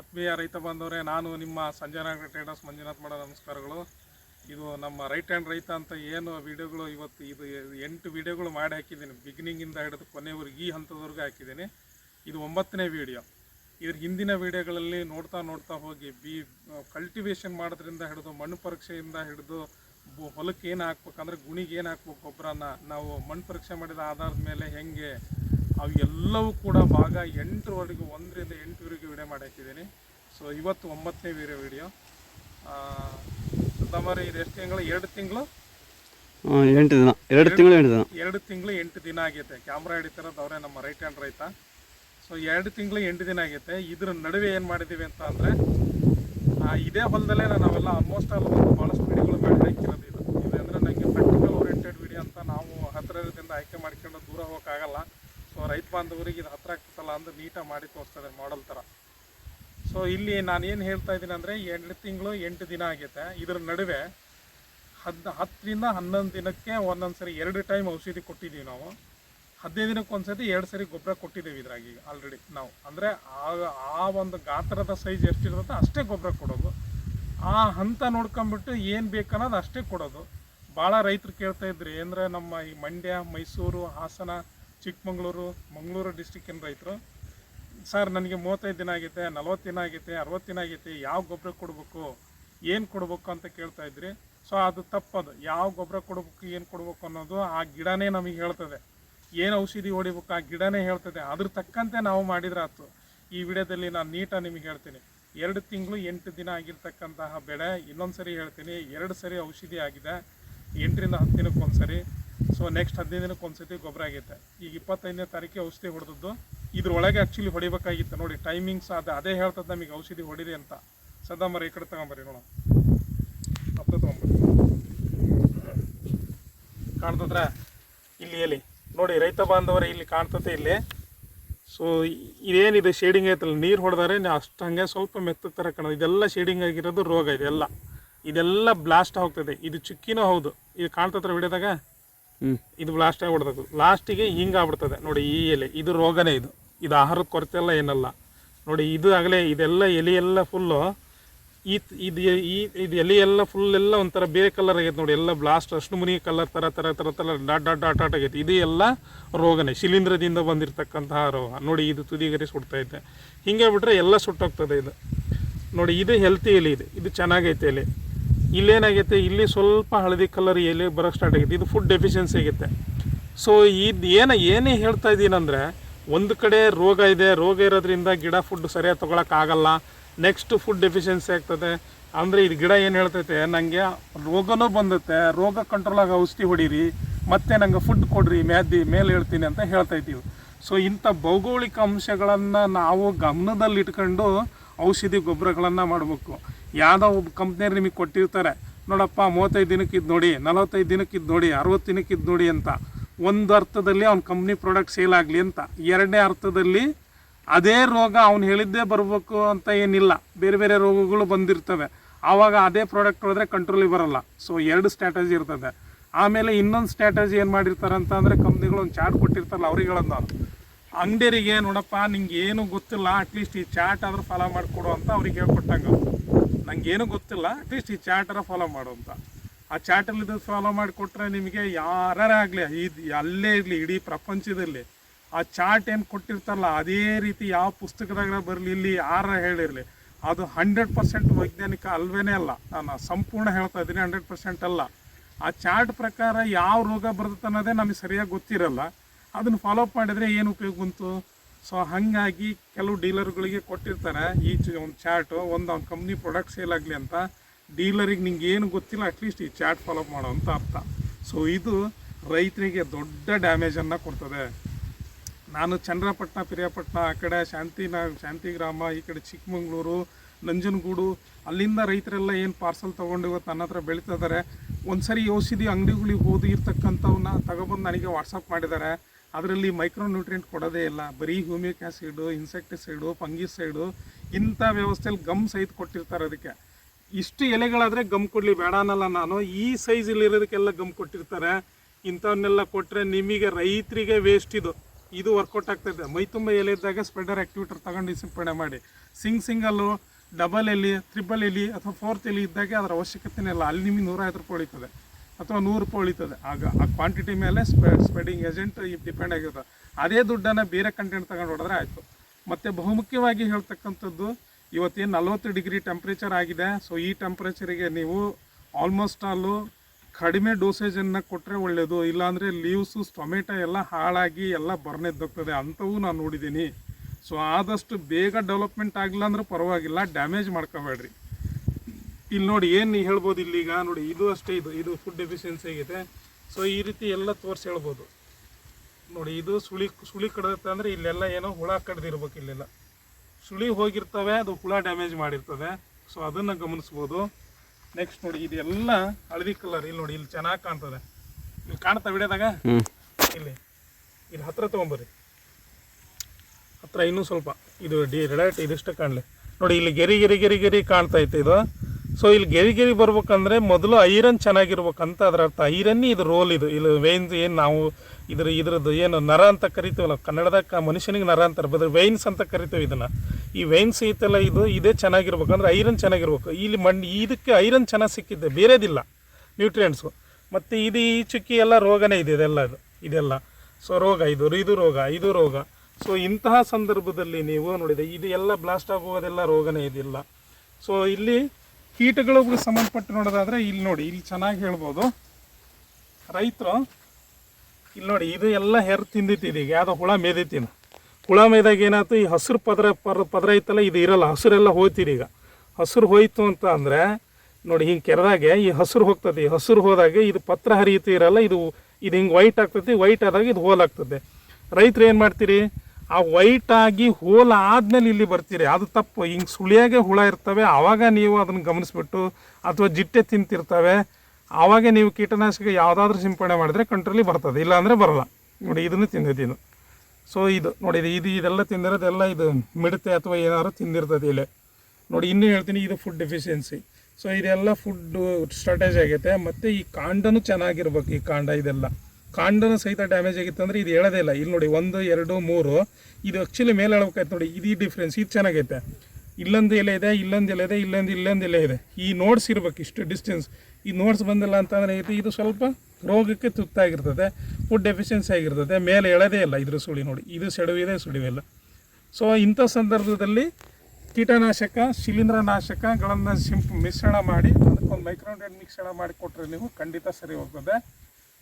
ಆತ್ಮೀಯ ರೈತ ಬಂದವರೇ, ನಾನು ನಿಮ್ಮ ಸಂಜಯನಗರ ಟ್ರೇಡರ್ಸ್ ಮಂಜುನಾಥ್ ಮಾಡೋ, ನಮಸ್ಕಾರಗಳು. ಇದು ನಮ್ಮ ರೈಟ್ ಹ್ಯಾಂಡ್ ರೈತ ಅಂತ ಏನು ವಿಡಿಯೋಗಳು ಇವತ್ತು ಇದು ಎಂಟು ವಿಡಿಯೋಗಳು ಮಾಡಿ ಹಾಕಿದ್ದೀನಿ. ಬಿಗಿನಿಂಗಿಂದ ಹಿಡಿದು ಕೊನೆವರೆಗೆ ಈ ಹಂತದವರೆಗೂ ಹಾಕಿದ್ದೀನಿ. ಇದು ಒಂಬತ್ತನೇ ವಿಡಿಯೋ. ಇದ್ರ ಹಿಂದಿನ ವಿಡಿಯೋಗಳಲ್ಲಿ ನೋಡ್ತಾ ನೋಡ್ತಾ ಹೋಗಿ, ಬಿ ಕಲ್ಟಿವೇಷನ್ ಮಾಡೋದ್ರಿಂದ ಹಿಡಿದು, ಮಣ್ಣು ಪರೀಕ್ಷೆಯಿಂದ ಹಿಡಿದು ಹೊಲಕ್ಕೆ ಏನು ಹಾಕ್ಬೇಕಂದ್ರೆ ಗುಣಿಗೆ ಏನು ಹಾಕ್ಬೇಕು ಗೊಬ್ಬರನ ನಾವು ಮಣ್ಣು ಪರೀಕ್ಷೆ ಮಾಡಿದ ಆಧಾರದ ಮೇಲೆ ಹೆಂಗೆ ಅವು ಎಲ್ಲವೂ ಕೂಡ ಭಾಗ ಎಂಟರವರೆಗೂ ಒಂದರಿಂದ ಎಂಟುವರೆಗೂ ವಿಡಿಯೋ ಮಾಡಿ ಹಾಕಿದ್ದೀನಿ ಸೊ ಇವತ್ತು ಒಂಬತ್ತನೇ ವಿಡಿಯೋ ವಿಡಿಯೋ ಸುಮಾರು ಇದು ಎಷ್ಟು ತಿಂಗಳು? ಎರಡು ತಿಂಗಳು? ಎಂಟು ದಿನ. ಎರಡು ತಿಂಗಳು ಎಂಟು ದಿನ. ಎರಡು ತಿಂಗಳು ಎಂಟು ದಿನ ಆಗೈತೆ. ಕ್ಯಾಮ್ರಾ ಹಿಡಿತಿರೋದು ಅವರೇ ನಮ್ಮ ರೈಟ್ ಹ್ಯಾಂಡ್ ರೈತ? ಸೊ ಎರಡು ತಿಂಗಳು ಎಂಟು ದಿನ ಆಗೈತೆ. ಇದ್ರ ನಡುವೆ ಏನು ಮಾಡಿದ್ದೀವಿ ಅಂತ ಅಂದರೆ ಇದೇ ಹೊಲದಲ್ಲೇ ನಾವೆಲ್ಲ ಆಲ್ಮೋಸ್ಟ್ ಆಲ್ ಭಾಳಷ್ಟು ವಿಡಿಯೋಗಳು ಮಾಡಿ ಹಾಕಿರೋದು ಇದು ಇದು. ಅಂದರೆ ನನಗೆ ಪ್ರಾಕ್ಟಿಕಲ್ ಓರಿಯೆಂಟೆಡ್ ವಿಡಿಯೋ ಅಂತ ನಾವು ಹತ್ತಿರದಿಂದ ಆಯ್ಕೆ ಮಾಡ್ಕೊಂಡು ದೂರ ಹೋಗೋಕ್ಕಾಗಲ್ಲ. ಸೊ ರೈತ ಬಾಂಧವರಿಗೆ ಇದು ಹತ್ರ ಆಗ್ತದಲ್ಲ ಅಂದ್ರೆ ನೀಟಾಗಿ ಮಾಡಿ ತೋರಿಸ್ತದೆ ಮಾಡಲ್ ಥರ. ಸೊ ಇಲ್ಲಿ ನಾನು ಏನು ಹೇಳ್ತಾ ಇದ್ದೀನಿ ಅಂದರೆ ಎಂಟು ತಿಂಗಳು ಎಂಟು ದಿನ ಆಗೈತೆ. ಇದ್ರ ನಡುವೆ ಹದ್, ಹತ್ತರಿಂದ ಹನ್ನೊಂದು ದಿನಕ್ಕೆ ಒಂದೊಂದು ಸರಿ ಎರಡು ಟೈಮ್ ಔಷಧಿ ಕೊಟ್ಟಿದ್ದೀವಿ ನಾವು. ಹದಿನೈದು ದಿನಕ್ಕೆ ಒಂದ್ಸತಿ ಎರಡು ಸರಿ ಗೊಬ್ಬರ ಕೊಟ್ಟಿದ್ದೀವಿ ಇದ್ರಾಗ ಆಲ್ರೆಡಿ ನಾವು. ಅಂದರೆ ಆ ಆ ಒಂದು ಗಾತ್ರದ ಸೈಜ್ ಎಷ್ಟಿರುತ್ತೆ ಅಷ್ಟೇ ಗೊಬ್ಬರ ಕೊಡೋದು. ಆ ಹಂತ ನೋಡ್ಕೊಂಬಿಟ್ಟು ಏನು ಬೇಕನ್ನೋದು ಅಷ್ಟೇ ಕೊಡೋದು. ಭಾಳ ರೈತರು ಕೇಳ್ತಾ ಇದ್ರಿ ಅಂದರೆ ನಮ್ಮ ಈ ಮಂಡ್ಯ, ಮೈಸೂರು, ಹಾಸನ ಚಿಕ್ಕಮಗಳೂರು, ಮಂಗಳೂರು ಡಿಸ್ಟಿಕ್ಕಿನ ರೈತರು? ಸರ್, ನನಗೆ ಮೂವತ್ತೈದು ದಿನ ಆಗೈತೆ, ನಲ್ವತ್ತು ದಿನ ಆಗೈತೆ, ಅರವತ್ತು ದಿನ ಆಗೈತೆ, ಯಾವ ಗೊಬ್ಬರ ಕೊಡಬೇಕು, ಏನು ಕೊಡಬೇಕು ಅಂತ ಕೇಳ್ತಾ ಇದ್ರಿ. ಸೊ ಅದು ತಪ್ಪದು. ಯಾವ ಗೊಬ್ಬರ ಕೊಡಬೇಕು, ಏನು ಕೊಡಬೇಕು ಅನ್ನೋದು ಆ ಗಿಡನೇ ನಮಗೆ ಹೇಳ್ತದೆ. ಏನು ಔಷಧಿ ಹೊಡಿಬೇಕು, ಆ ಗಿಡನೇ ಹೇಳ್ತದೆ. ಅದ್ರ ತಕ್ಕಂತೆ ನಾವು ಮಾಡಿದ್ರೆ ಆಯ್ತು. ಈ ವಿಡಿಯೋದಲ್ಲಿ ನಾನು ನೀಟಾಗಿ ನಿಮಗೆ ಹೇಳ್ತೀನಿ. ಎರಡು ತಿಂಗಳು ಎಂಟು ದಿನ ಆಗಿರ್ತಕ್ಕಂತಹ ಬೆಳೆ ಇನ್ನೊಂದು ಸರಿ ಹೇಳ್ತೀನಿ. ಎರಡು ಸರಿ ಔಷಧಿ ಆಗಿದೆ. ಎಂಟರಿಂದ ಹತ್ತು ದಿನಕ್ಕೊಂದು ಸರಿ ಸೊ ನೆಕ್ಸ್ಟ್ ಹದಿನೈದು ದಿನಕ್ಕೆ ಒಂದು ಸತಿ ಗೊಬ್ಬರ ಆಗೈತೆ. ಈಗ ಇಪ್ಪತ್ತೈದನೇ ತಾರೀಕಿಗೆ ಔಷಧಿ ಹೊಡೆದದ್ದು. ಇದ್ರೊಳಗೆ ಆ್ಯಕ್ಚುಲಿ ಹೊಡಿಬೇಕಾಗಿತ್ತು. ನೋಡಿ ಟೈಮಿಂಗ್ಸ್ ಅದು ಅದೇ ಹೇಳ್ತದೆ ನಮಗೆ ಔಷಧಿ ಹೊಡಿರಿ ಅಂತ. ಸದಾ ಮರ ಈ ಕಡೆ ತಗೊಂಬರಿ ನೋಡೋಣ. ತಗೊಂಬರ್ರಿ. ಕಾಣ್ತದ್ರ? ಇಲ್ಲಿ ಎಲ್ಲಿ ನೋಡಿ, ರೈತ ಬಾಂಧವರ, ಇಲ್ಲಿ ಕಾಣ್ತತೆ ಇಲ್ಲಿ. ಸೊ ಇದೇನಿದೆ ಶೇಡಿಂಗ್ ಐತಲ್ಲ, ನೀರು ಹೊಡೆದಾರೆ ಅಷ್ಟು ಹಂಗೆ ಸ್ವಲ್ಪ ಮೆತ್ತಗೆ ತರ ಕಾಣೋದು ಇದೆಲ್ಲ ಶೇಡಿಂಗ್ ಆಗಿರೋದು ರೋಗ, ಇದೆಲ್ಲ. ಇದೆಲ್ಲ ಬ್ಲಾಸ್ಟ್ ಹೋಗ್ತದೆ ಇದು ಚುಕ್ಕಿನೂ ಹೌದು. ಇದು ಕಾಣ್ತತ್ರ ವಿಡಿಯೋದಾಗ? ಇದು ಬ್ಲಾಸ್ಟ್ ಆಗಿ ಹೊಡೆದದು ಲಾಸ್ಟಿಗೆ ಹಿಂಗಾಗ್ಬಿಡ್ತದೆ ನೋಡಿ, ಈ ಎಲೆ, ಇದು ರೋಗನೇ ಇದು. ಇದು ಆಹಾರದ ಕೊರತೆ ಎಲ್ಲ ಏನಲ್ಲ. ನೋಡಿ, ಇದು ಆಗಲೇ ಇದೆಲ್ಲ ಎಲೆ ಎಲ್ಲ ಫುಲ್ಲು ಈ ಇದು ಈ ಇದು ಎಲೆ ಎಲ್ಲ ಫುಲ್ ಎಲ್ಲ ಒಂಥರ ಬೇರೆ ಕಲರ್ ಆಗೈತೆ ನೋಡಿ. ಎಲ್ಲ ಬ್ಲಾಸ್ಟ್ ಅಷ್ಟು ಮುನಿ ಕಲರ್ ಥರ ಥರ ಥರ ಥರ ಡಾಟ್ ಡಾಟ್ ಡಾಟ್ ಡಾಟ್ ಆಗೈತೆ. ಇದು ಎಲ್ಲ ರೋಗನೇ, ಶಿಲೀಂಧ್ರದಿಂದ ಬಂದಿರತಕ್ಕಂತಹ ರೋಗ. ನೋಡಿ, ಇದು ತುದಿಗರಿ ಸುಡ್ತೈತೆ ಹಿಂಗೆ ಬಿಟ್ಟರೆ ಎಲ್ಲ ಸುಟ್ಟೋಗ್ತದೆ ಇದು. ನೋಡಿ, ಇದು ಹೆಲ್ತಿ ಎಲೆ ಇದು. ಇದು ಚೆನ್ನಾಗೈತೆ ಎಲೆ. ಇಲ್ಲೇನಾಗೈತೆ? ಇಲ್ಲಿ ಸ್ವಲ್ಪ ಹಳದಿ ಕಲರ್ ಎಲೆ ಬರೋಕ್ಕೆ ಸ್ಟಾರ್ಟ್ ಆಗೈತೆ. ಇದು ಫುಡ್ ಡೆಫಿಷಿಯನ್ಸಿ ಆಗುತ್ತೆ ಸೊ ಇದು ಏನು ಏನೇ ಹೇಳ್ತಾ ಇದ್ದೀನಂದರೆ ಒಂದು ಕಡೆ ರೋಗ ಇದೆ, ರೋಗ ಇರೋದ್ರಿಂದ ಗಿಡ ಫುಡ್ ಸರಿಯಾಗಿ ತೊಗೊಳಕ್ಕಾಗಲ್ಲ ನೆಕ್ಸ್ಟ್ ಫುಡ್ ಡೆಫಿಷಿಯನ್ಸಿ ಆಗ್ತದೆ. ಅಂದರೆ ಇದು ಗಿಡ ಏನು ಹೇಳ್ತೈತೆ? ನನಗೆ ರೋಗನೂ ಬಂದತ್ತೆ ರೋಗ ಕಂಟ್ರೋಲ್ ಆಗಿ ಔಷಧಿ ಹೊಡೀರಿ, ಮತ್ತೆ ನಂಗೆ ಫುಡ್ ಕೊಡ್ರಿ, ಮ್ಯಾದಿ ಮೇಲೆ ಹೇಳ್ತೀನಿ ಅಂತ ಹೇಳ್ತಾ ಇದ್ದೀವಿ. ಸೊ ಇಂಥ ಭೌಗೋಳಿಕ ಅಂಶಗಳನ್ನು ನಾವು ಗಮನದಲ್ಲಿಟ್ಕೊಂಡು ಔಷಧಿ ಗೊಬ್ಬರಗಳನ್ನು ಮಾಡಬೇಕು. ಯಾವುದೋ ಒಬ್ಬ ಕಂಪ್ನಿಯವ್ರು ನಿಮಗೆ ಕೊಟ್ಟಿರ್ತಾರೆ. ನೋಡಪ್ಪ, ಮೂವತ್ತೈದು ದಿನಕ್ಕಿದ್ದು ನೋಡಿ, ನಲವತ್ತೈದು ದಿನಕ್ಕಿದ್ದು ನೋಡಿ, ಅರವತ್ತು ದಿನಕ್ಕಿದ್ದು ನೋಡಿ ಅಂತ. ಒಂದು ಅರ್ಥದಲ್ಲಿ ಅವ್ನ ಕಂಪ್ನಿ ಪ್ರಾಡಕ್ಟ್ ಸೇಲ್ ಆಗಲಿ ಅಂತ. ಎರಡನೇ ಅರ್ಥದಲ್ಲಿ ಅದೇ ರೋಗ ಅವ್ನು ಹೇಳಿದ್ದೇ ಬರಬೇಕು ಅಂತ ಏನಿಲ್ಲ. ಬೇರೆ ಬೇರೆ ರೋಗಗಳು ಬಂದಿರ್ತವೆ. ಆವಾಗ ಅದೇ ಪ್ರಾಡಕ್ಟ್ ಹೋದರೆ ಕಂಟ್ರೋಲಿಗೆ ಬರಲ್ಲ. ಸೊ ಎರಡು ಸ್ಟ್ರಾಟಜಿ ಇರ್ತದೆ. ಆಮೇಲೆ ಇನ್ನೊಂದು ಸ್ಟ್ರಾಟಜಿ ಏನು ಮಾಡಿರ್ತಾರೆ ಅಂತ ಅಂದರೆ ಕಂಪ್ನಿಗಳು ಒಂದು ಚಾರ್ಟ್ ಕೊಟ್ಟಿರ್ತಾರಲ್ಲ, ಅವ್ರಿಗೆ ಹೇಳೋದು ಅಂಗಡಿಯರಿಗೆ ನೋಡಪ್ಪ ನಿಂಗೆ ಏನು ಗೊತ್ತಿಲ್ಲ ಅಟ್ಲೀಸ್ಟ್ ಈ ಚಾರ್ಟ್ ಆದರೂ ಫಾಲೋ ಮಾಡಿಕೊಡು ಅಂತ ಅವ್ರಿಗೆ ಹೇಳ್ಕೊಟ್ಟಂಗೆ ನಂಗೆ ಏನು ಗೊತ್ತಿಲ್ಲ ಅಟ್ಲೀಸ್ಟ್ ಈ ಚಾರ್ಟರ ಫಾಲೋ ಮಾಡು ಅಂತ. ಆ ಚಾರ್ಟಲ್ಲಿ ಇದು ಫಾಲೋ ಮಾಡಿಕೊಟ್ರೆ ನಿಮಗೆ ಯಾರೇ ಆಗಲಿ ಇದು ಅಲ್ಲೇ ಇರಲಿ, ಇಡೀ ಪ್ರಪಂಚದಲ್ಲಿ ಆ ಚಾರ್ಟ್ ಏನು ಕೊಟ್ಟಿರ್ತಾರಲ್ಲ, ಅದೇ ರೀತಿ ಯಾವ ಪುಸ್ತಕದಾಗ ಬರಲಿ, ಇಲ್ಲಿ ಯಾರ ಹೇಳಿರಲಿ, ಅದು ಹಂಡ್ರೆಡ್ ಪರ್ಸೆಂಟ್ ವೈಜ್ಞಾನಿಕ ಅಲ್ವೇ ಅಲ್ಲ. ನಾನು ಸಂಪೂರ್ಣ ಹೇಳ್ತಾ ಇದ್ದೀನಿ ಹಂಡ್ರೆಡ್ ಪರ್ಸೆಂಟ್ ಅಲ್ಲ. ಆ ಚಾರ್ಟ್ ಪ್ರಕಾರ ಯಾವ ರೋಗ ಬರುತ್ತೆ ಅನ್ನೋದೇ ನಮಗೆ ಸರಿಯಾಗಿ ಗೊತ್ತಿರಲ್ಲ. ಅದನ್ನು ಫಾಲೋ ಅಪ್ ಮಾಡಿದರೆ ಏನು ಉಪಯೋಗ ಬಂತು ಸೊ ಹಾಗಾಗಿ ಕೆಲವು ಡೀಲರ್ಗಳಿಗೆ ಕೊಟ್ಟಿರ್ತಾರೆ, ಈ ಒಂದು ಚಾರ್ಟು ಒಂದು ಅವ್ನ ಕಂಪ್ನಿ ಪ್ರಾಡಕ್ಟ್ ಸೇಲ್ ಆಗಲಿ ಅಂತ. ಡೀಲರಿಗೆ ನಿಂಗೆ ಏನು ಗೊತ್ತಿಲ್ಲ ಅಟ್ಲೀಸ್ಟ್ ಈ ಚಾರ್ಟ್ ಫಾಲೋ ಮಾಡೋ ಅಂತ ಅರ್ಥ. ಸೊ ಇದು ರೈತರಿಗೆ ದೊಡ್ಡ ಡ್ಯಾಮೇಜನ್ನು ಕೊಡ್ತದೆ. ನಾನು ಚಂದ್ರಪಟ್ಟಣ ಪಿರಿಯಾಪಟ್ಟಣ ಆ ಕಡೆ ಶಾಂತಿನ ಗ್ರಾಮ ಈ ಕಡೆ ಚಿಕ್ಕಮಗಳೂರು, ನಂಜನಗೂಡು, ಅಲ್ಲಿಂದ ರೈತರೆಲ್ಲ ಏನು ಪಾರ್ಸಲ್ ತೊಗೊಂಡು ಇವತ್ತು ನನ್ನ ಹತ್ರ ಬೆಳೀತಾ ಒಂದು ಸರಿ ಔಷಧಿ ಅಂಗಡಿಗಳಿಗೆ ಹೋಗಿ ಇರ್ತಕ್ಕಂಥವನ್ನ ತಗೊಬಂದು ನನಗೆ ವಾಟ್ಸಪ್ ಮಾಡಿದ್ದಾರೆ. ಅದರಲ್ಲಿ ಮೈಕ್ರೋ ನ್ಯೂಟ್ರಿಯೆಂಟ್ ಕೊಡೋದೇ ಇಲ್ಲ. ಬರೀ ಹ್ಯೂಮಿಕ್ ಆ್ಯಸಿಡು ಇನ್ಸೆಕ್ಟಿಸೈಡು ಫಂಗಿಸೈಡು ಇಂಥ ವ್ಯವಸ್ಥೆಯಲ್ಲಿ ಗಮ್ ಸಹಿತ ಕೊಟ್ಟಿರ್ತಾರೆ ಅದಕ್ಕೆ. ಇಷ್ಟು ಎಲೆಗಳಾದರೆ ಗಮ್ ಕೊಡಲಿ, ಬೇಡ ಅನ್ನಲ್ಲ ನಾನು. ಈ ಸೈಜಲ್ಲಿ ಇರೋದಕ್ಕೆಲ್ಲ ಗಮ್ ಕೊಟ್ಟಿರ್ತಾರೆ. ಇಂಥವನ್ನೆಲ್ಲ ಕೊಟ್ಟರೆ ನಿಮಗೆ ರೈತರಿಗೆ ವೇಸ್ಟ್ ಇದು. ಇದು ವರ್ಕೌಟ್ ಆಗ್ತೈತೆ ಮೈ ತುಂಬ ಎಲೆ ಇದ್ದಾಗ ಸ್ಪ್ರೆಡರ್ ಆಕ್ಟಿವೇಟರ್ ತಗೊಂಡು ಸಿಂಪಡಣೆ ಮಾಡಿ. ಸಿಂಗ್ ಸಿಂಗಲ್ಲು ಡಬಲ್ ಎಲಿ ತ್ರಿಬಲ್ ಎಲಿ ಅಥವಾ ಫೋರ್ತ್ ಎಲಿ ಇದ್ದಾಗೆ ಅದರ ಅವಶ್ಯಕತೆನೇ ಇಲ್ಲ. ಅಲ್ಲಿ ನಿಮಗೆ ನೂರೈವತ್ತು ರೂಪಾಯಿ ಉಳಿತದೆ. ಅಥವಾ ನೂರು ರೂಪಾಯಿ ಉಳಿತದೆ. ಆಗ ಆ ಕ್ವಾಂಟಿಟಿ ಮೇಲೆ ಸ್ಪೆ ಸ್ಪ್ರೆಡಿಂಗ್ ಏಜೆಂಟ್ ಡಿಪೆಂಡ್ ಆಗಿರ್ತದೆ ಅದೇ ದುಡ್ಡನ್ನು ಬೇರೆ ಕಂಟೆಂಟ್ ತಗೊಂಡು ಹೊಡೆದ್ರೆ ಆಯಿತು. ಮತ್ತು ಬಹುಮುಖ್ಯವಾಗಿ ಹೇಳ್ತಕ್ಕಂಥದ್ದು ಇವತ್ತೇನು ನಲವತ್ತು ಡಿಗ್ರಿ ಟೆಂಪ್ರೇಚರ್ ಆಗಿದೆ. ಸೊ ಈ ಟೆಂಪ್ರೇಚರಿಗೆ ನೀವು ಆಲ್ಮೋಸ್ಟ್ ಆಲು ಕಡಿಮೆ ಡೋಸೇಜನ್ನು ಕೊಟ್ಟರೆ ಒಳ್ಳೆಯದು ಇಲ್ಲಾಂದರೆ ಲೀವ್ಸು ಟೊಮೆಟೊ ಎಲ್ಲ ಹಾಳಾಗಿ ಎಲ್ಲ ಬರ್ನೆದ್ದೋಗ್ತದೆ. ಅಂಥವು ನಾನು ನೋಡಿದ್ದೀನಿ. ಸೊ ಆದಷ್ಟು ಬೇಗ ಡೆವಲಪ್ಮೆಂಟ್ ಆಗಿಲ್ಲ ಅಂದ್ರೆ ಪರವಾಗಿಲ್ಲ. ಡ್ಯಾಮೇಜ್ ಮಾಡ್ಕೋಬೇಡ್ರಿ. ಇಲ್ಲಿ ನೋಡಿ ಏನು ಹೇಳ್ಬೋದು ಇಲ್ಲಿಗ ನೋಡಿ ಇದು ಅಷ್ಟೇ ಇದು ಇದು ಫುಡ್ ಡೆಫಿಷಿಯನ್ಸಿ ಆಗಿದೆ. ಸೊ ಈ ರೀತಿ ಎಲ್ಲ ತೋರಿಸಿ ಹೇಳ್ಬೋದು. ನೋಡಿ ಇದು ಸುಳಿ ಸುಳಿ ಕಡ್ದತ್ತೆ ಅಂದರೆ ಇಲ್ಲೆಲ್ಲ ಏನೋ ಹುಳ ಕಡ್ದಿರ್ಬೇಕು ಇಲ್ಲೆಲ್ಲ. ಸುಳಿ ಹೋಗಿರ್ತವೆ ಅದು ಹುಳ ಡ್ಯಾಮೇಜ್ ಮಾಡಿರ್ತದೆ ಸೊ ಅದನ್ನು ಗಮನಿಸ್ಬೋದು. ನೆಕ್ಸ್ಟ್ ನೋಡಿ ಇದೆಲ್ಲ ಹಳದಿ ಕಲರ್ ಇಲ್ಲಿ ನೋಡಿ ಇಲ್ಲಿ ಚೆನ್ನಾಗಿ ಕಾಣ್ತದೆ. ಇಲ್ಲಿ ಕಾಣ್ತಾ ಬಿಡೋದಾಗ ಇಲ್ಲಿ. ಇಲ್ಲಿ ಇದು ಹತ್ರ ತೊಗೊಂಬರ್ರಿ. ಹತ್ರ ಇನ್ನೂ ಸ್ವಲ್ಪ. ಇದು ಡಿ ರೆಡೈಟ್ ಇದಿಷ್ಟು ಕಾಣಲಿ. ನೋಡಿ ಇಲ್ಲಿ ಗೆರಿ ಗೆರಿ ಗೆರಿ ಗೆರಿ ಕಾಣ್ತಾ ಇತ್ತು ಇದು. ಸೊ ಇಲ್ಲಿ ಗೆರಿ ಗೆರಿ ಬರ್ಬೇಕಂದ್ರೆ ಮೊದಲು ಐರನ್ ಚೆನ್ನಾಗಿರ್ಬೇಕಂತ ಅದರ ಅರ್ಥ. ಐರನ್ನೇ ಇದು ರೋಲ್ ಇದು. ಇಲ್ಲಿ ವೇನ್ಸ್ ಏನು ನಾವು ಇದ್ರ ಇದ್ರದ್ದು ಏನು ನರ ಅಂತ ಕರಿತೀವಲ್ಲ, ಕನ್ನಡದಾಗ ಮನುಷ್ಯನಿಗೆ ನರ ಅಂತಾರೆ. ಬದ್ರ ವೈನ್ಸ್ ಅಂತ ಕರಿತೀವಿ ಇದನ್ನು. ಈ ವೈನ್ಸ್ ಐತಲ್ಲ ಇದು, ಇದೇ ಚೆನ್ನಾಗಿರ್ಬೇಕಂದ್ರೆ ಐರನ್ ಚೆನ್ನಾಗಿರ್ಬೇಕು. ಇಲ್ಲಿ ಮಣ್ಣು, ಇದಕ್ಕೆ ಐರನ್ ಚೆನ್ನಾಗಿ ಸಿಕ್ಕಿದ್ದೆ. ಬೇರೆದಿಲ್ಲ. ನ್ಯೂಟ್ರಿಯೆಂಟ್ಸು ಮತ್ತು ಇದು ಈ ಚುಕ್ಕಿ ಎಲ್ಲ ರೋಗನೇ ಇದೆ ಇದೆಲ್ಲ ಇದು ಇದೆಲ್ಲ. ಸೊ ರೋಗ ಇದು ಇದು ರೋಗ ಇದು ರೋಗ. ಸೊ ಇಂತಹ ಸಂದರ್ಭದಲ್ಲಿ ನೀವು ನೋಡಿದೆ ಇದು ಎಲ್ಲ ಬ್ಲಾಸ್ಟ್ ಆಗುವುದೆಲ್ಲ ರೋಗನೇ ಇದಿಲ್ಲ. ಸೊ ಇಲ್ಲಿ ಕೀಟಗಳಿಗೆ ಸಂಬಂಧಪಟ್ಟು ನೋಡೋದಾದ್ರೆ ಇಲ್ಲಿ ನೋಡಿ, ಇಲ್ಲಿ ಚೆನ್ನಾಗಿ ಹೇಳ್ಬೋದು. ರೈತರು, ಇಲ್ಲಿ ನೋಡಿ, ಇದು ಎಲ್ಲ ಹೆರ್ ತಿಂದಿತ್ತು ಇದೀಗ ಯಾವುದೋ ಹುಳ ಮೇದೈತಿ ಹುಳ ಮೇದಾಗ ಏನಾಯ್ತು, ಈ ಹಸಿರು ಪದರ ಪರ ಪದರ ಐತಲ್ಲ, ಇದು ಇರಲ್ಲ, ಹಸಿರೆಲ್ಲ ಹೋಯ್ತೀರಿ ಈಗ. ಹಸಿರು ಹೋಯ್ತು ಅಂತ ಅಂದರೆ, ನೋಡಿ, ಹಿಂಗೆ ಕೆರೆದಾಗೆ ಈ ಹಸಿರು ಹೋಗ್ತದೆ. ಈ ಹಸಿರು ಹೋದಾಗ ಇದು ಪತ್ರ ಹರಿಯುತ್ತೆ ಇರಲ್ಲ, ಇದು ಇದು ಹಿಂಗೆ ವೈಟ್ ಆಗ್ತದೆ ವೈಟ್ ಆದಾಗ ಇದು ಹೋಲಾಗ್ತದೆ ರೈತರು ಏನು ಮಾಡ್ತೀರಿ? ಆ ವೈಟ್ ಆಗಿ ಹೋಲ್ ಆದ್ಮೇಲೆ ಇಲ್ಲಿ ಬರ್ತೀರಿ. ಅದು ತಪ್ಪು. ಹಿಂಗೆ ಸುಳಿಯಾಗೆ ಹುಳ ಇರ್ತವೆ ಆವಾಗ ನೀವು ಅದನ್ನು ಗಮನಿಸ್ಬಿಟ್ಟು ಅಥವಾ ಜಿಟ್ಟೆ ತಿಂತಿರ್ತವೆ ಆವಾಗ ನೀವು ಕೀಟನಾಶಕ ಯಾವುದಾದ್ರೂ ಸಿಂಪಡಣೆ ಮಾಡಿದ್ರೆ ಕಂಟ್ರೋಲಿ ಬರ್ತದೆ. ಇಲ್ಲಾಂದರೆ ಬರಲ್ಲ. ನೋಡಿ, ಇದನ್ನು ತಿಂದಿದ್ದೀನಿ ಸೊ ಇದು ನೋಡಿ, ಇದು ಇದು, ಇದೆಲ್ಲ ತಿಂದಿರೋದೆಲ್ಲ ಇದು ಮಿಡತೆ ಅಥವಾ ಏನಾದ್ರು ತಿಂದಿರ್ತದೆ ಇಲ್ಲೇ. ನೋಡಿ, ಇನ್ನೂ ಹೇಳ್ತೀನಿ, ಇದು ಫುಡ್ ಡೆಫಿಷಿಯನ್ಸಿ ಸೊ ಇದೆಲ್ಲ ಫುಡ್ ಸ್ಟ್ರಾಟಜಿ ಆಗೈತೆ. ಮತ್ತು ಈ ಕಾಂಡನೂ ಚೆನ್ನಾಗಿರ್ಬೇಕು, ಈ ಕಾಂಡ ಇದೆಲ್ಲ. ಕಾಂಡನೂ ಸಹಿತ ಡ್ಯಾಮೇಜ್ ಆಗಿತ್ತು ಅಂದರೆ ಇದು ಹೇಳೋದೇ ಇಲ್ಲ. ಇಲ್ಲಿ ನೋಡಿ, ಒಂದು, ಎರಡು, ಮೂರು. ಇದು ಆ್ಯಕ್ಚುಲಿ ಮೇಲೆ ಹೇಳ್ಬೇಕಾಯ್ತು ನೋಡಿ, ಇದು ಡಿಫ್ರೆನ್ಸ್ ಇದು ಚೆನ್ನಾಗೈತೆ. ಇಲ್ಲೊಂದು ಎಲೆ ಇದೆ, ಇಲ್ಲೊಂದು ಎಲೆ ಇದೆ, ಇಲ್ಲೊಂದು ಇಲ್ಲೊಂದು ಎಲೆ ಇದೆ. ಈ ನೋಟ್ಸ್ ಇರ್ಬೇಕು ಇಷ್ಟು ಡಿಸ್ಟೆನ್ಸ್ ಈ ನೋಟ್ಸ್ ಬಂದಿಲ್ಲ ಅಂತಂದರೆ ಇದು ಇದು ಸ್ವಲ್ಪ ರೋಗಕ್ಕೆ ತುತ್ತಾಗಿರ್ತದೆ ಫುಡ್ ಡೆಫಿಷಿಯನ್ಸಿ ಆಗಿರ್ತದೆ, ಮೇಲೆ ಎಳೆದೇ ಇಲ್ಲ ಇದ್ರ ಸುಳಿ ನೋಡಿ. ಇದು ಸೆಡವಿದೆ ಸುಳಿವಿಲ್ಲ ಸೊ ಇಂಥ ಸಂದರ್ಭದಲ್ಲಿ ಕೀಟನಾಶಕ ಶಿಲೀಂಧ್ರನಾಶಕಗಳನ್ನು ಸಿಂಪ್ ಮಿಶ್ರಣ ಮಾಡಿ, ಅದಕ್ಕೊಂದು ಮೈಕ್ರೋಡೆಡ್ ಮಿಶ್ರಣ ಮಾಡಿ ಕೊಟ್ಟರೆ ನೀವು ಖಂಡಿತ ಸರಿ ಹೋಗ್ತದೆ.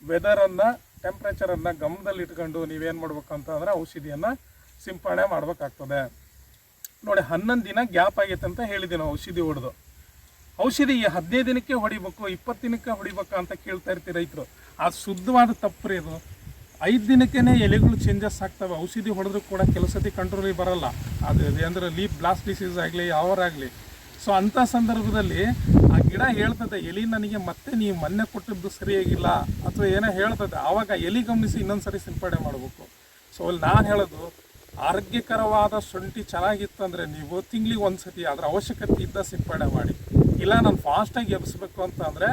ವೆದರನ್ನು ಟೆಂಪ್ರೇಚರನ್ನು ಗಮನದಲ್ಲಿ ಇಟ್ಕೊಂಡು ನೀವೇನು ಮಾಡ್ಬೇಕು ಅಂತಂದ್ರೆ ಔಷಧಿಯನ್ನು ಸಿಂಪಡಣೆ ಮಾಡಬೇಕಾಗ್ತದೆ. ನೋಡಿ, ಹನ್ನೊಂದು ದಿನ ಗ್ಯಾಪ್ ಆಗೈತೆ ಅಂತ ಹೇಳಿದ್ದೀನಿ ಔಷಧಿ ಹೊಡೆದು. ಔಷಧಿ ಹದಿನೈದು ದಿನಕ್ಕೆ ಹೊಡಿಬೇಕು, ಇಪ್ಪತ್ತು ದಿನಕ್ಕೆ ಹೊಡಿಬೇಕು ಅಂತ ಕೇಳ್ತಾ ಇರ್ತೀವಿ ರೈತರು. ಆ ಶುದ್ಧವಾದ ತಪ್ಪು ಅದು ಐದು ದಿನಕ್ಕೇ ಎಲೆಗಳು ಚೇಂಜಸ್ ಆಗ್ತವೆ. ಔಷಧಿ ಹೊಡೆದ್ರು ಕೂಡ ಕೆಲವು ಸತಿ ಕಂಟ್ರೋಲಿಗೆ ಬರಲ್ಲ. ಅದು ಅಂದರೆ ಲೀಪ್ ಬ್ಲಾಸ್ಟ್ ಡಿಸೀಸ್ ಆಗಲಿ, ಯಾವರಾಗಲಿ. ಸೊ ಅಂಥ ಸಂದರ್ಭದಲ್ಲಿ ಆ ಗಿಡ ಹೇಳ್ತದೆ, ಎಲಿ ನನಗೆ ಮತ್ತೆ ನೀವು ಮೊನ್ನೆ ಕೊಟ್ಟಿದ್ದು ಸರಿಯಾಗಿಲ್ಲ. ಅಥವಾ ಏನೋ ಹೇಳ್ತದೆ, ಆವಾಗ ಎಲಿ ಗಮನಿಸಿ ಇನ್ನೊಂದು ಸರಿ ಸಿಂಪಡಣೆ ಮಾಡಬೇಕು. ಸೊ ಅಲ್ಲಿ ನಾನು ಹೇಳೋದು, ಆರೋಗ್ಯಕರವಾದ ಶುಂಠಿ ಚೆನ್ನಾಗಿತ್ತು ಅಂದರೆ ನೀವು ತಿಂಗಳಿಗೆ ಒಂದು ಸತಿ ಅದರ ಅವಶ್ಯಕತೆ ಇದ್ದ ಸಿಂಪಡಣೆ ಮಾಡಿ. ಇಲ್ಲ, ನಾನು ಫಾಸ್ಟಾಗಿ ಎಬ್ಬಿಸ್ಬೇಕು ಅಂತ ಅಂದರೆ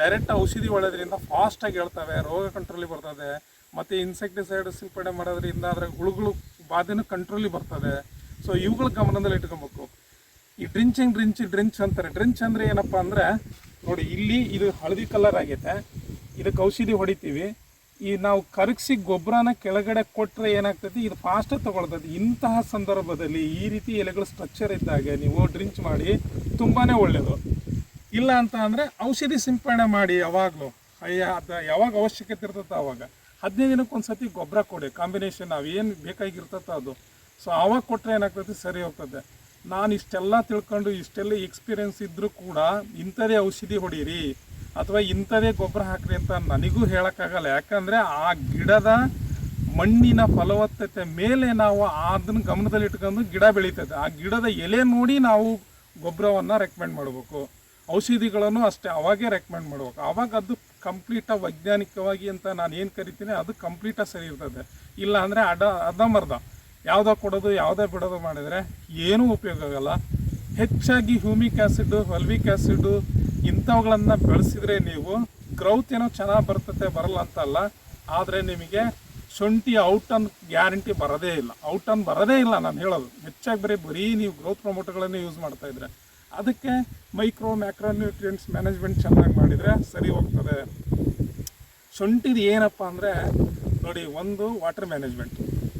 ಡೈರೆಕ್ಟ್ ಔಷಧಿ ಒಳ್ಳೆದ್ರಿಂದ ಫಾಸ್ಟಾಗಿ ಹೇಳ್ತವೆ, ರೋಗ ಕಂಟ್ರೋಲಿಗೆ ಬರ್ತದೆ. ಮತ್ತು ಇನ್ಸೆಕ್ಟಿಸೈಡ್ ಸಿಂಪಡಣೆ ಮಾಡೋದ್ರಿಂದ ಅದರ ಹುಳುಗಳು ಬಾಧೆನೂ ಕಂಟ್ರೋಲಿಗೆ ಬರ್ತದೆ. ಸೊ ಇವುಗಳ ಗಮನದಲ್ಲಿ ಇಟ್ಕೊಬೇಕು ಈ ಡ್ರಿಂಚಿಂಗ್, ಡ್ರಿಂಚ್ ಡ್ರಿಂಚ್ ಅಂತಾರೆ. ಡ್ರಿಂಚ್ ಅಂದರೆ ಏನಪ್ಪ ಅಂದರೆ, ನೋಡಿ, ಇಲ್ಲಿ ಇದು ಹಳದಿ ಕಲರ್ ಆಗೈತೆ. ಇದಕ್ಕೆ ಔಷಧಿ ಹೊಡಿತೀವಿ. ಈ ನಾವು ಕರಗಿಸಿ ಗೊಬ್ಬರನ ಕೆಳಗಡೆ ಕೊಟ್ಟರೆ ಏನಾಗ್ತೈತಿ? ಇದು ಫಾಸ್ಟ್ ತಗೊಳ್ತೈತಿ. ಇಂತಹ ಸಂದರ್ಭದಲ್ಲಿ ಈ ರೀತಿ ಎಲೆಗಳು ಸ್ಟ್ರಕ್ಚರ್ ಇದ್ದಾಗ ನೀವು ಡ್ರಿಂಚ್ ಮಾಡಿ ತುಂಬಾ ಒಳ್ಳೆಯದು ಇಲ್ಲ ಅಂತ ಅಂದರೆ ಔಷಧಿ ಸಿಂಪಡಣೆ ಮಾಡಿ ಯಾವಾಗಲೂ. ಅಯ್ಯ, ಅದು ಯಾವಾಗ ಅವಶ್ಯಕತೆ ಇರ್ತೈತೆ ಆವಾಗ ಹದಿನೈದು ದಿನಕ್ಕೆ ಒಂದು ಸತಿ ಗೊಬ್ಬರ ಕೊಡಿ. ಕಾಂಬಿನೇಷನ್ ನಾವು ಏನು ಬೇಕಾಗಿರ್ತೈತೆ ಅದು. ಸೊ ಆವಾಗ ಕೊಟ್ಟರೆ ಏನಾಗ್ತೈತಿ? ಸರಿ ಹೋಗ್ತದೆ. ನಾನು ಇಷ್ಟೆಲ್ಲ ತಿಳ್ಕೊಂಡು ಇಷ್ಟೆಲ್ಲ ಎಕ್ಸ್ಪೀರಿಯನ್ಸ್ ಇದ್ದರೂ ಕೂಡ ಇಂಥದೇ ಔಷಧಿ ಹೊಡೀರಿ ಅಥವಾ ಇಂಥದೇ ಗೊಬ್ಬರ ಹಾಕ್ರಿ ಅಂತ ನನಗೂ ಹೇಳೋಕ್ಕಾಗಲ್ಲ. ಯಾಕಂದರೆ ಆ ಗಿಡದ ಮಣ್ಣಿನ ಫಲವತ್ತತೆ ಮೇಲೆ ನಾವು ಅದನ್ನ ಗಮನದಲ್ಲಿ ಇಟ್ಕೊಂಡು ಗಿಡ ಬೆಳೀತದೆ. ಆ ಗಿಡದ ಎಲೆ ನೋಡಿ ನಾವು ಗೊಬ್ಬರವನ್ನು ರೆಕಮೆಂಡ್ ಮಾಡಬೇಕು. ಔಷಧಿಗಳನ್ನು ಅಷ್ಟೇ ಅವಾಗೇ ರೆಕಮೆಂಡ್ ಮಾಡಬೇಕು. ಅವಾಗ ಅದು ಕಂಪ್ಲೀಟಾಗಿ ವೈಜ್ಞಾನಿಕವಾಗಿ ಅಂತ ನಾನು ಏನು ಕರಿತೀನಿ, ಅದು ಕಂಪ್ಲೀಟಾಗಿ ಸರಿ ಇರ್ತದೆ. ಇಲ್ಲ ಅಂದರೆ ಅಡ ಅರ್ಧಂಬರ್ಧ ಯಾವುದೋ ಕೊಡೋದು, ಯಾವುದೇ ಬಿಡೋದು ಮಾಡಿದರೆ ಏನೂ ಉಪಯೋಗ ಆಗಲ್ಲ. ಹೆಚ್ಚಾಗಿ ಹ್ಯೂಮಿಕ್ ಆಸಿಡ್, ಹೊಲ್ವಿಕ್ ಆ್ಯಸಿಡು ಇಂಥವುಗಳನ್ನು ಬೆಳೆಸಿದರೆ ನೀವು ಗ್ರೌತ್ ಏನೋ ಚೆನ್ನಾಗಿ ಬರ್ತತೆ, ಬರಲ್ಲ ಅಂತಲ್ಲ ಆದರೆ ನಿಮಗೆ ಶುಂಠಿ ಔಟ್ ಅನ್ ಗ್ಯಾರಂಟಿ ಬರೋದೇ ಇಲ್ಲ. ಔಟ್ ಅನ್ ಬರೋದೇ ಇಲ್ಲ ನಾನು ಹೇಳೋದು. ಹೆಚ್ಚಾಗಿ ಬರೀ ಬರೀ ನೀವು ಗ್ರೋತ್ ಪ್ರಮೋಟರ್ಗಳನ್ನೇ ಯೂಸ್ ಮಾಡ್ತಾ ಇದ್ರೆ. ಅದಕ್ಕೆ ಮೈಕ್ರೋ ಮ್ಯಾಕ್ರೋನ್ಯೂಟ್ರಿಯೆಂಟ್ಸ್ ಮ್ಯಾನೇಜ್ಮೆಂಟ್ ಚೆನ್ನಾಗಿ ಮಾಡಿದರೆ ಸರಿ ಹೋಗ್ತದೆ. ಶುಂಠಿದು ಏನಪ್ಪ ಅಂದರೆ ನೋಡಿ, ಒಂದು ವಾಟರ್ ಮ್ಯಾನೇಜ್ಮೆಂಟ್.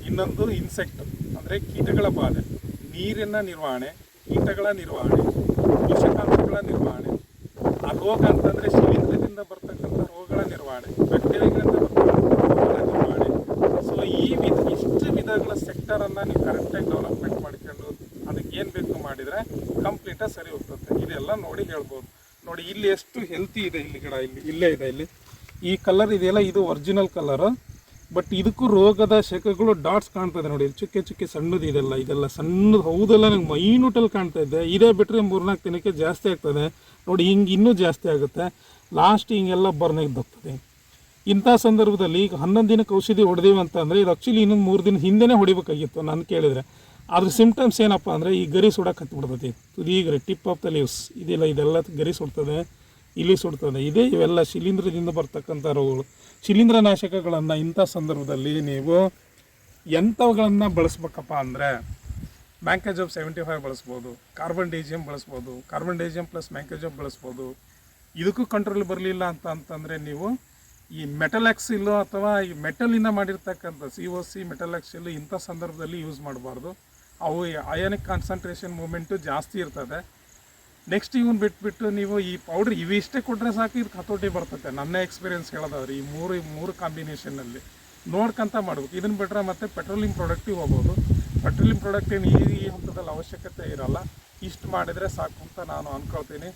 ಇನ್ನೊಂದು ಇನ್ಸೆಕ್ಟ್ ಅಂದರೆ ಕೀಟಗಳ ಬಾಧೆ. ನೀರಿನ ನಿರ್ವಹಣೆ, ಕೀಟಗಳ ನಿರ್ವಹಣೆ, ಪೋಷಕಾಂಶಗಳ ನಿರ್ವಹಣೆ. ಆ ರೋಗ ಅಂತಂದರೆ ಶಿಲೀಂಧ್ರದಿಂದ ಬರ್ತಕ್ಕಂಥ ರೋಗಗಳ ನಿರ್ವಹಣೆ ಬ್ಯಾಕ್ಟೀರಿಯಾಗಳಿಂದ ಬರ್ತಕ್ಕಂಥ ನಿರ್ವಹಣೆ. ಸೊ ಈ ವಿಧ ಇಷ್ಟು ವಿಧಗಳ ಸೆಕ್ಟರನ್ನು ನೀವು ಕರೆಕ್ಟಾಗಿ ಡೆವಲಪ್ಮೆಂಟ್ ಮಾಡಿಕೊಂಡು ಅದಕ್ಕೆ ಏನು ಬೇಕು ಮಾಡಿದರೆ ಕಂಪ್ಲೀಟಾಗಿ ಸರಿ ಹೋಗ್ತದೆ. ಇದೆಲ್ಲ ನೋಡಿ ಹೇಳ್ಬೋದು. ನೋಡಿ, ಇಲ್ಲಿ ಎಷ್ಟು ಹೆಲ್ತಿ ಇದೆ ಇಲ್ಲಿ ಗಿಡ ಇಲ್ಲಿ. ಇಲ್ಲೇ ಇದೆ ಇಲ್ಲಿ. ಈ ಕಲರ್ ಇದೆಯಲ್ಲ, ಇದು ಒರಿಜಿನಲ್ ಕಲರ್ ಬಟ್ ಇದಕ್ಕೂ ರೋಗದ ಶಕಗಳು ಡಾಟ್ಸ್ ಕಾಣ್ತದೆ ನೋಡಿ. ಚುಕ್ಕೆ ಚುಕ್ಕೆ ಸಣ್ಣದು ಇದೆಲ್ಲ ಇದೆಲ್ಲ ಸಣ್ಣದು ಹೌದೆಲ್ಲ ನಂಗೆ ಮೈನೂಟಲ್ಲಿ ಕಾಣ್ತಾ ಇದೆ. ಇದೇ ಬಿಟ್ಟರೆ ಮೂರ್ನಾಲ್ಕು ದಿನಕ್ಕೆ ಜಾಸ್ತಿ ಆಗ್ತದೆ. ನೋಡಿ, ಹಿಂಗೆ ಇನ್ನೂ ಜಾಸ್ತಿ ಆಗುತ್ತೆ. ಲಾಸ್ಟ್ ಹಿಂಗೆಲ್ಲ ಬರ್ನಾಗ್ದೋಗ್ತದೆ ಇಂಥ ಸಂದರ್ಭದಲ್ಲಿ ಈಗ ಹನ್ನೊಂದು ದಿನಕ್ಕೆ ಔಷಧಿ ಹೊಡೆದೀವಿ ಅಂತ ಇದು ಆ್ಯಕ್ಚುಲಿ ಇನ್ನೊಂದು ಮೂರು ದಿನ ಹಿಂದೆನೇ ಹೊಡಿಬೇಕಾಗಿತ್ತು ನಾನು ಕೇಳಿದರೆ. ಅದ್ರ ಸಿಂಪ್ಟಮ್ಸ್ ಏನಪ್ಪ ಅಂದರೆ ಈ ಗರಿ ಸುಡಕ್ಕೆ ಹತ್ಬಿಡ್ತದೆ. ತುದಿ ಗರಿ ಟಿಪ್ ಆಫ್ ದ ಲೀವ್ಸ್ ಇದೆಲ್ಲ ಇದೆಲ್ಲ ಗರಿ ಸುಡ್ತದೆ ಇಲ್ಲಿ ಸುಡ್ತದೆ. ಇದೇ ಇವೆಲ್ಲ ಶಿಲೀಂಧ್ರದಿಂದ ಬರ್ತಕ್ಕಂಥ ರೋಗಗಳು. ಶಿಲೀಂಧ್ರ ನಾಶಕಗಳನ್ನು ಇಂಥ ಸಂದರ್ಭದಲ್ಲಿ ನೀವು ಎಂಥವುಗಳನ್ನು ಬಳಸ್ಬೇಕಪ್ಪ ಅಂದರೆ ಮ್ಯಾಂಕಜೋಬ್ ಸೆವೆಂಟಿ ಫೈವ್ ಬಳಸ್ಬೋದು, ಕಾರ್ಬನ್ ಡೈಜಿಯಮ್ ಬಳಸ್ಬೋದು, ಕಾರ್ಬನ್ ಡೈಜಿಯಮ್ ಪ್ಲಸ್ ಮ್ಯಾಂಕೇಜ್ ಆಫ್ ಬಳಸ್ಬೋದು, ಇದಕ್ಕೂ ಕಂಟ್ರೋಲ್ ಬರಲಿಲ್ಲ ಅಂತ ಅಂತಂದರೆ ನೀವು ಈ ಮೆಟಲಾಕ್ಸಿಲ್ಲು ಅಥವಾ ಈ ಮೆಟಲಿಂದ ಮಾಡಿರ್ತಕ್ಕಂಥ ಸಿ ಓ ಸಿ ಮೆಟಲಾಕ್ಸಿಲ್ಲು ಇಂಥ ಸಂದರ್ಭದಲ್ಲಿ ಯೂಸ್ ಮಾಡಬಾರ್ದು. ಅವು ಅಯಾನಿಕ್ ಕಾನ್ಸಂಟ್ರೇಷನ್ ಮೂಮೆಂಟು ಜಾಸ್ತಿ ಇರ್ತದೆ. ನೆಕ್ಸ್ಟ್ ಇವನ್ ಬಿಟ್ಬಿಟ್ಟು ನೀವು ಈ ಪೌಡ್ರ್ ಇವಿಷ್ಟೇ ಕೊಟ್ಟರೆ ಸಾಕು, ಇದು ಹತೋಟಿ ಬರ್ತದೆ ನನ್ನ ಎಕ್ಸ್ಪೀರಿಯನ್ಸ್ ಹೇಳೋದಾದ್ರೆ, ಈ ಮೂರು ಈ ಮೂರು ಕಾಂಬಿನೇಷನಲ್ಲಿ ನೋಡ್ಕೊಂತ ಮಾಡ್ಬೇಕು. ಇದನ್ನ ಬಿಟ್ಟರೆ ಮತ್ತೆ ಪೆಟ್ರೋಲಿಂಗ್ ಪ್ರಾಡಕ್ಟಿಗೆ ಹೋಗ್ಬೋದು. ಪೆಟ್ರೋಲಿಂಗ್ ಪ್ರಾಡಕ್ಟ್ ಏನು ಈ ಈ ಹಂತದಲ್ಲಿ ಅವಶ್ಯಕತೆ ಇರಲ್ಲ. ಇಷ್ಟು ಮಾಡಿದರೆ ಸಾಕು ಅಂತ ನಾನು ಅಂದ್ಕೊಳ್ತೀನಿ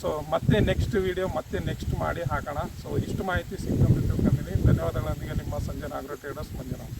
ಸೊ ಮತ್ತೆ ನೆಕ್ಸ್ಟ್ ವಿಡಿಯೋ ಮತ್ತೆ ನೆಕ್ಸ್ಟ್ ಮಾಡಿ ಹಾಕೋಣ. ಸೊ ಇಷ್ಟು ಮಾಹಿತಿ ಸಿಕ್ಕಂಬಿಟ್ಟು ತಿಳ್ಕೊಂಡಿದ್ದೀನಿ. ಧನ್ಯವಾದಗಳೊಂದಿಗೆ ನಿಮ್ಮ ಸಂಜೆ ನಾಗರ ಟ್ರೇಡರ್ಸ್ ಮಂಜುನಾಥ್.